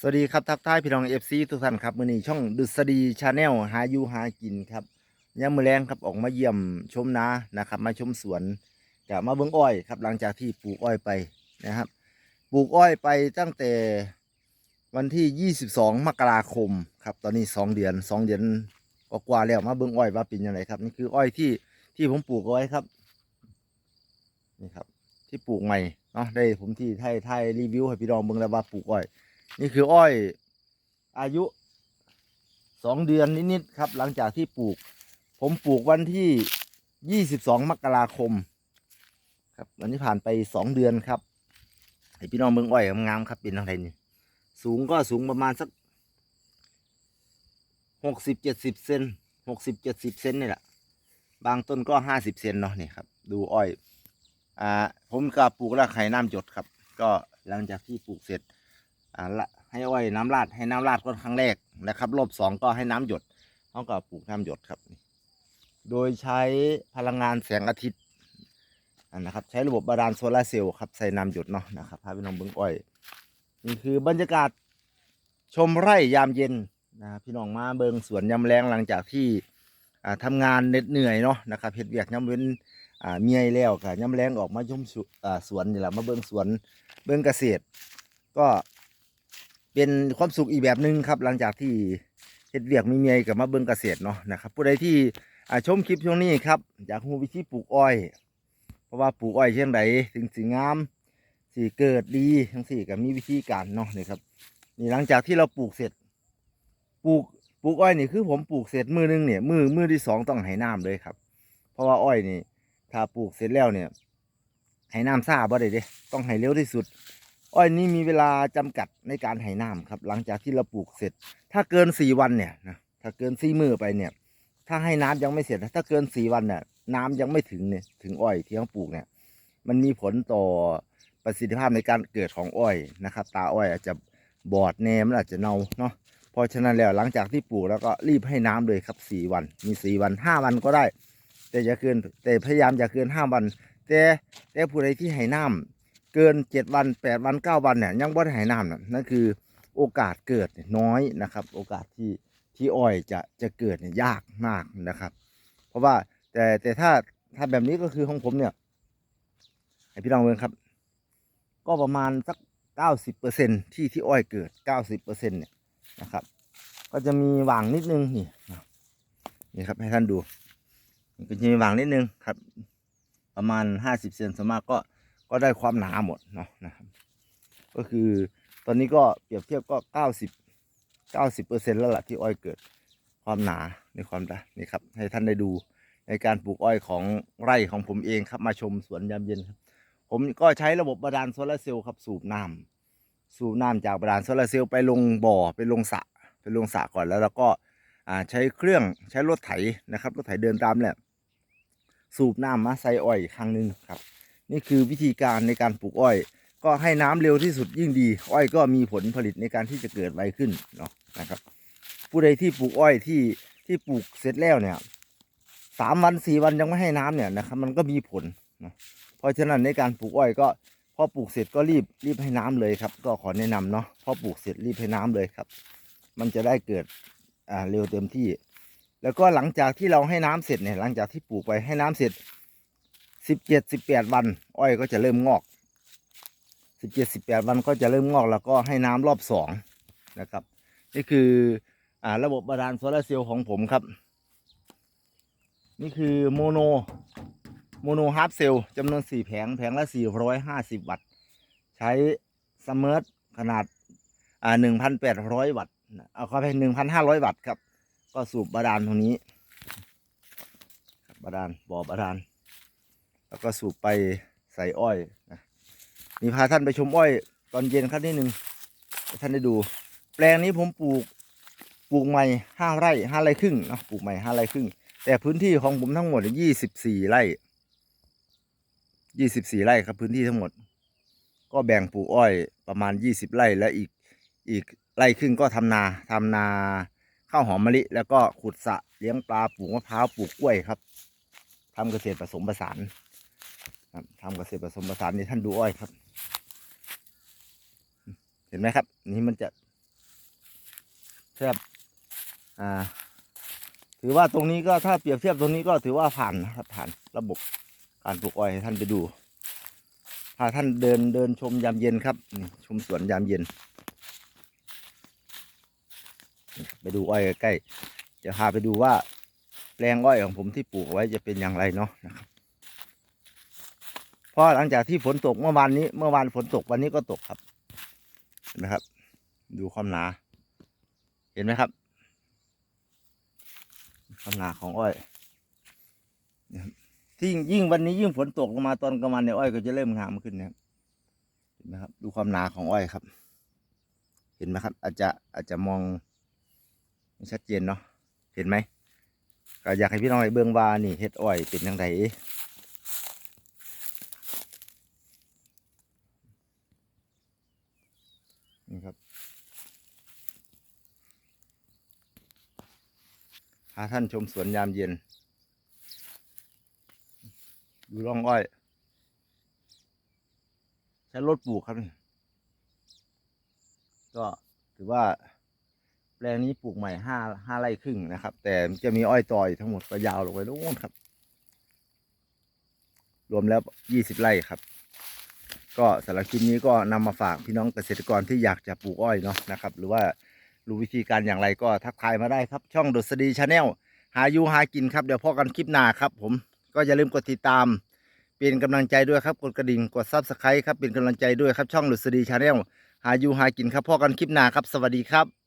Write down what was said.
สวัสดีครับทักทายพี่น้องเอฟซีทุกท่านครับมือนี้ช่องดุษฎีชาแนลหาอยู่หากินครับย่ามมือแรงครับออกมาเยี่ยมชมนานะครับ มาชมสวนจะมาเบิ้งอ้อยครับ หลังจากที่ปลูกอ้อยไปนะครับปลูกอ้อยไปตั้งแต่วันที่ 22 มกราคมครับ ตอนนี้ 2 เดือน 2 เดือนกว่าแล้วมาเบิ้งอ้อยว่าเป็นยังไงครับนี่คืออ้อยที่ที่ผมปลูกไว้ครับนี่ครับ ที่ปลูกใหม่เนาะได้ผมที่ไทยไทยรีวิวให้พี่น้องเบิ่งแล้วว่าปลูกอ้อย นี่คืออ้อยอายุสองเดือนนิดๆครับ หลังจากที่ปลูก ผมปลูกวันที่ยี่สิบสองมกราคม ครับวันนี้ผ่านไปสองเดือนครับให้พี่น้องเบิ่งอ้อยงามครับเป็นอะไรนี่สูงก็สูงประมาณสักหกสิบเจ็ดสิบเซนหกสิบเจ็ดสิบเซนนี่แหละบางต้นก็ห้าสิบเซนเนาะนี่ครับ ดูอ้อย อ่า ผมก็ปลูกแล้วไข่น้ำหยดครับ ก็หลังจากที่ปลูกเสร็จ ให้อ้อยน้ำราดให้น้ำราดก็ครั้งแรกนะครับ รอบสองก็ให้น้ำหยดเขาก็ปลูกน้ำหยดครับ โดยใช้พลังงานแสงอาทิตย์นะครับ ใช้ระบบบาดาลโซลาร์เซลล์ครับใส่น้ำหยดเนาะนะครับพาพี่น้องเบิ้งอ้อยนี่คือบรรยากาศชมไร่ยามเย็นนะครับพี่น้องมาเบิ้งสวนยามแรงหลังจากที่อ่าทำงานเหน็ดเหนื่อยเนาะนะครับเฮ็ดเวียกยาเว้นเมียแล้วก็ยาแรงออกมาชมสุอ่าสวนนี่แหละมาเบิ้งสวนเบิ้งเกษตร ก็ เป็นความสุขอีกแบบหนึ่งครับ หลังจากที่เฮ็ดเวียกมีเมียกับมาเบิ่งเกษตรเนาะนะครับ ผู้ใดที่ชมคลิปช่วงนี้ครับอยากรู้วิธีปลูกอ้อย เพราะว่าปลูกอ้อยเช่นไรถึงสีงามสีเกิดดีทั้งสี่ก็มีวิธีการเนาะนี่ครับนี่หลังจากที่เราปลูกเสร็จปลูกปลูกอ้อยนี่คือผมปลูกเสร็จมือหนึงเนี่ยมือมือที่สองต้องให้น้ำเลยครับ เพราะว่าอ้อยนี่ ถ้าปลูกเสร็จแล้วเนี่ยให้น้ำซาบ่ได้เด้ต้องให้เร็วที่สุด อ้อยนี้มีเวลาจำกัดในการให้น้ำครับ หลังจากที่เราปลูกเสร็จ ถ้าเกินสี่วันเนี่ยนะถ้าเกินสี่มือไปเนี่ย ถ้าให้น้ำยังไม่เสร็จ ถ้าเกินสี่วันเนี่ยน้ำยังไม่ถึงเนี่ยถึงอ้อยที่เขาปลูกเนี่ย มันมีผลต่อประสิทธิภาพในการเกิดของอ้อยนะครับ ตาอ้อยอาจจะบอดแนมอาจจะเน่าเนาะเพราะฉะนั้นแล้วหลังจากที่ปลูกแล้วก็รีบให้น้ำเลยครับสี่วัน มีสี่วันห้าวันก็ได้ แต่อย่าเกินแต่พยายามอย่าเกินห้าวัน แต่แต่ผู้ใดที่ให้น้ำ เกินเจ็ดวันแปดวันเก้าวันเนี่ยยังบ่ได้ใหายน้ำน่ะนั่นคือโอกาสเกิดน้อยนะครับ โอกาสที่ที่อ้อยจะจะเกิดเนี่ยยากมากนะครับ เพราะว่าแต่แต่ถ้าถ้าแบบนี้ก็คือของผมเนี่ยให้พี่น้องเบิ่งครับ ก็ประมาณสักเก้าสิบเปอร์เซ็นที่ที่อ้อยเกิดเก้าสิบเปอร์เซ็นเนี่ยนะครับ ก็จะมีหว่างนิดนึงนี่นี่ครับให้ท่านดูมันก็จะมีหว่างนิดนึงครับ ประมาณห้าสิบเซนสมากก็ ก็ได้ความหนาหมดเนาะนะครับก็คือตอนนี้ก็เปรียบเทียบก็เก้าสิบเก้าสิบเปอร์เซ็นแล้วล่ะที่อ้อยเกิดความหนาในความหนานี่ครับ ให้ท่านได้ดูในการปลูกอ้อยของไร่ของผมเองครับมาชมสวนยามเย็นครับผมก็ใช้ระบบบาดาลโซลาร์เซลล์ครับสูบน้ำสูบน้ำจากบาดาลโซลาร์เซลล์ไปลงบ่อไปลงสระไปลงสระก่อนแล้วเราก็ใช้เครื่องใช้รถไถนะครับรถไถเดินตามแหละสูบน้ำมาใส่อ้อยอีกครั้งหนึ่งครับ นี่คือวิธีการในการปลูกอ้อย ก็ให้น้ำเร็วที่สุดยิ่งดี อ้อยก็มีผลผลิตในการที่จะเกิดไวขึ้นเนาะนะครับ ผู้ใดที่ปลูกอ้อยที่ที่ปลูกเสร็จแล้วเนี่ยสามวันสี่วันยังไม่ให้น้ำเนี่ยนะครับมันก็มีผลเนาะเพราะฉะนั้นในการปลูกอ้อยก็พอปลูกเสร็จก็รีบรีบให้น้ำเลยครับ ก็ขอแนะนำเนาะพอปลูกเสร็จรีบให้น้ำเลยครับ มันจะได้เกิดอ่าเร็วเต็มที่ แล้วก็หลังจากที่เราให้น้ำเสร็จเนี่ยหลังจากที่ปลูกไปให้น้ำเสร็จ สิบเจ็ดสิบแปดวัน อ้อยก็จะเริ่มงอกสิบเจ็ดสิบแปดวันก็จะเริ่มงอกแล้วก็ให้น้ำรอบสองนะครับ นี่คืออ่าระบบบาดาลโซลาเซลล์ของผมครับ นี่คือโมโนโมโนฮาร์ปเซลล์จำนวนสี่แผงแผงละสี่ร้อยห้าสิบวัตต์ ใช้สม m ร์ทขนาดอ่าหนึ่งพันแปดร้อยวัตต์เอาเข้าไปหนึ่งพันห้าร้อยวัตต์ครับ ก็สูบบาดาลตรงนี้ครับบาดาลบ่อบาดาล แล้วก็สูบไปใส่อ้อยนะนี่พาท่านไปชมอ้อย ตอนเย็นครับนิดนึงให้ท่านได้ดู แปลงนี้ผมปลูกปลูกใหม่ห้าไร่ห้าไร่ครึ่งเนาะปลูกใหม่ห้าไร่ครึ่ง แต่พื้นที่ของผมทั้งหมดยี่สิบสี่ไร่ยี่สิบสี่ไร่ครับพื้นที่ทั้งหมด ก็แบ่งปลูกอ้อยประมาณยี่สิบไร่และอีกอีกไร่ครึ่งก็ทำนาทำนาข้าวหอมมะลิ แล้วก็ขุดสะเลี้ยงปลาปลูกมะพร้าวปลูกกล้วยครับทำเกษตรผสมผสาน ทำเกษตรผสมผสานนี่ท่านดูอ้อยครับ เห็นไหมครับ นี่มันจะแทบอ่า ถือว่าตรงนี้ก็ถ้าเปรียบเทียบตรงนี้ก็ถือว่าผ่านนะครับผ่านระบบการปลูกอ้อยให้ท่านไปดูพาท่านเดินเดินชมยามเย็นครับชมสวนยามเย็น ไปดูอ้อยใกล้จะพาไปดูว่าแปลงอ้อยของผมที่ปลูกไว้จะเป็นอย่างไรเนาะนะครับ เพราะหลังจากที่ฝนตกเมื่อวานนี้ เมื่อวานฝนตกวันนี้ก็ตกครับ เห็นไหมครับ ดูความหนา เห็นไหมครับ ความหนาของอ้อยนะครับที่ยิ่งยิ่งวันนี้ยิ่งฝนตกลงมาตอนกลางวันเนี่ยอ้อยก็จะเริ่มงามขึ้นนะครับเห็นไหมครับ ดูความหนาของอ้อยครับ เห็นไหมครับ อาจจะอาจจะมองไม่ชัดเจนเนาะเห็นไหมก็อยากให้พี่น้องไปเบิ่งว่านี่เฮ็ดอ้อยเป็นยังไง นี่ครับ พาท่านชมสวนยามเย็น ดูร่องอ้อย ใช้รถปลูกครับก็ถือว่าแปลงนี้ปลูกใหม่ห้าห้าไร่ครึ่งนะครับ แต่จะมีอ้อยต่ออยทั้งหมดก็ยาวลงไปโน่นครับ รวมแล้วยี่สิบไร่ครับ ก็สำหรับคลิปนี้ก็นำมาฝากพี่น้องเกษตรกรที่อยากจะปลูกอ้อยเนาะนะครับ หรือว่ารู้วิธีการอย่างไรก็ทักทายมาได้ครับ ช่องดษฎีชาแนลหาอยู่หากินครับเดี๋ยวพอกันคลิปหน้าครับ ผมก็อย่าลืมกดติดตามเป็นกำลังใจด้วยครับกดกระดิ่งกดซับสไครต์ครับเป็นกำลังใจด้วยครับช่องดษฎีชาแนลหาอยู่หากินครับพอกันคลิปหน้าครับ สวัสดีครับ